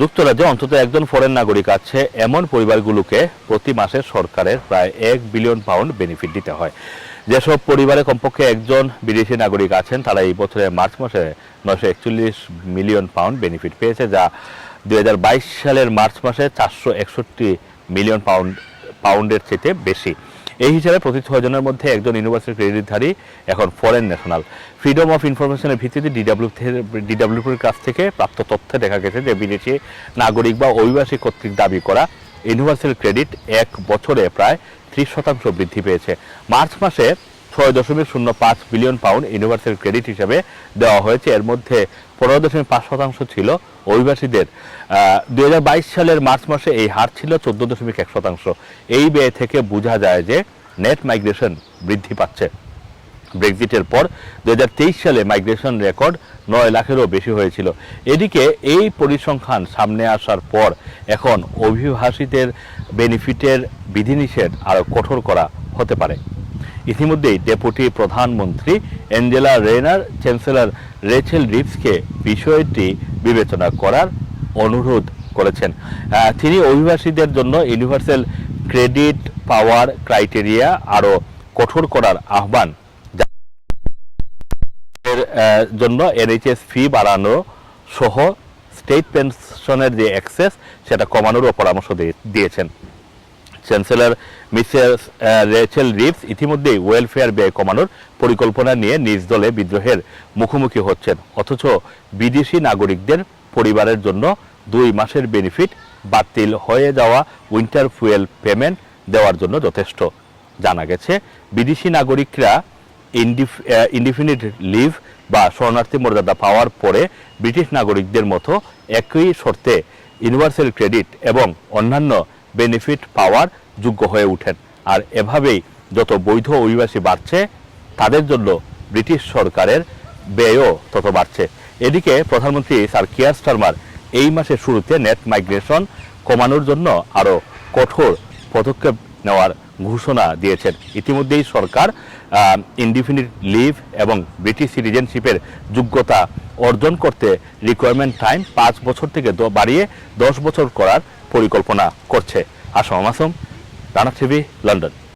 যুক্তরাজ্যে অন্তত একজন ফরেন নাগরিক আছে। এমন পরিবারগুলোকে প্রতি মাসে সরকারের প্রায় এক বিলিয়ন পাউন্ড বেনিফিট দিতে হয়। যেসব পরিবারে কমপক্ষে একজন বিদেশি নাগরিক আছেন, তারা এই বছরের মার্চ মাসে নয়শো একচল্লিশ মিলিয়ন পাউন্ড বেনিফিট পেয়েছে, যা দু হাজার বাইশ সালের মার্চ মাসে চারশো একষট্টি মিলিয়ন পাউন্ড পাউন্ডের চেয়ে বেশি। এই হিসাবে প্রতি ছয়জনের মধ্যে একজন ইউনিভার্সিটি ক্রেডিটধারী, এখন ফরেন ন্যাশনাল ফ্রিডম অফ ইনফরমেশনের ভিত্তিতে ডিডাব্লিউ ডিডাব্লিউপির কাছ থেকে প্রাপ্ত তথ্যে দেখা গেছে যে বিদেশি নাগরিক বা অভিবাসী কর্তৃক দাবি করা ইউনিভার্সাল ক্রেডিট এক বছরে প্রায় ত্রিশ শতাংশ বৃদ্ধি পেয়েছে। মার্চ মাসে ছয় দশমিক শূন্য পাঁচ বিলিয়ন পাউন্ড ইউনিভার্সাল ক্রেডিট হিসাবে দেওয়া হয়েছে। এর মধ্যে পনেরো দশমিক পাঁচ শতাংশ ছিল অভিবাসীদের। দু হাজার বাইশ সালের মার্চ মাসে এই হার ছিল চোদ্দ দশমিক এক শতাংশ। এই ব্যয় থেকে বোঝা যায় যে নেট মাইগ্রেশন বৃদ্ধি পাচ্ছে। ব্রেক্সিটের পর দুহাজার তেইশ সালে মাইগ্রেশন রেকর্ড নয় লাখেরও বেশি হয়েছিল। এদিকে এই পরিসংখ্যান সামনে আসার পর এখন অভিবাসীদের বেনিফিটের বিধিনিষেধ আরও কঠোর করা হতে পারে। ইতিমধ্যেই ডেপুটি প্রধানমন্ত্রী অ্যাঞ্জেলা রেনার চ্যান্সেলর রেচেল রিপসকে বিষয়টি বিবেচনা করার অনুরোধ করেছেন। তিনি অভিবাসীদের জন্য ইউনিভার্সাল ক্রেডিট পাওয়ার ক্রাইটেরিয়া আরও কঠোর করার আহ্বান জন্য। এনএইচএস ফি বাড়ানো সহ স্টেট পেনশনের যে অ্যাক্সেস সেটা কমানোরও পরামর্শ দিয়েছেন। চ্যান্সেলর মিসেস রেচেল রিপস ইতিমধ্যেই ওয়েলফেয়ার ব্যয় কমানোর পরিকল্পনা নিয়ে নিজ দলে বিদ্রোহের মুখোমুখি হচ্ছেন। অথচ বিদেশি নাগরিকদের পরিবারের জন্য দুই মাসের বেনিফিট বাতিল হয়ে যাওয়া উইন্টার ফুয়েল পেমেন্ট দেওয়ার জন্য যথেষ্ট। জানা গেছে, বিদেশি নাগরিকরা ইনডিফিনিট লিভ বা শরণার্থী মর্যাদা পাওয়ার পরে ব্রিটিশ নাগরিকদের মতো একই শর্তে ইউনিভার্সাল ক্রেডিট এবং অন্যান্য বেনিফিট পাওয়ার যোগ্য হয়ে ওঠেন। আর এভাবেই যত বৈধ অভিবাসী বাড়ছে, তাদের জন্য ব্রিটিশ সরকারের ব্যয়ও তত বাড়ছে। এদিকে প্রধানমন্ত্রী স্যার কিয়ার স্টারমার এই মাসের শুরুতে নেট মাইগ্রেশন কমানোর জন্য আরও কঠোর পদক্ষেপ নেওয়ার ঘোষণা দিয়েছেন। ইতিমধ্যেই সরকার ইনডিফিনিট লিভ এবং ব্রিটিশ সিটিজেনশিপের যোগ্যতা অর্জন করতে রিকোয়ারমেন্ট টাইম পাঁচ বছর থেকে বাড়িয়ে দশ বছর করার পরিকল্পনা করছে। Assam Assam Rana TV London.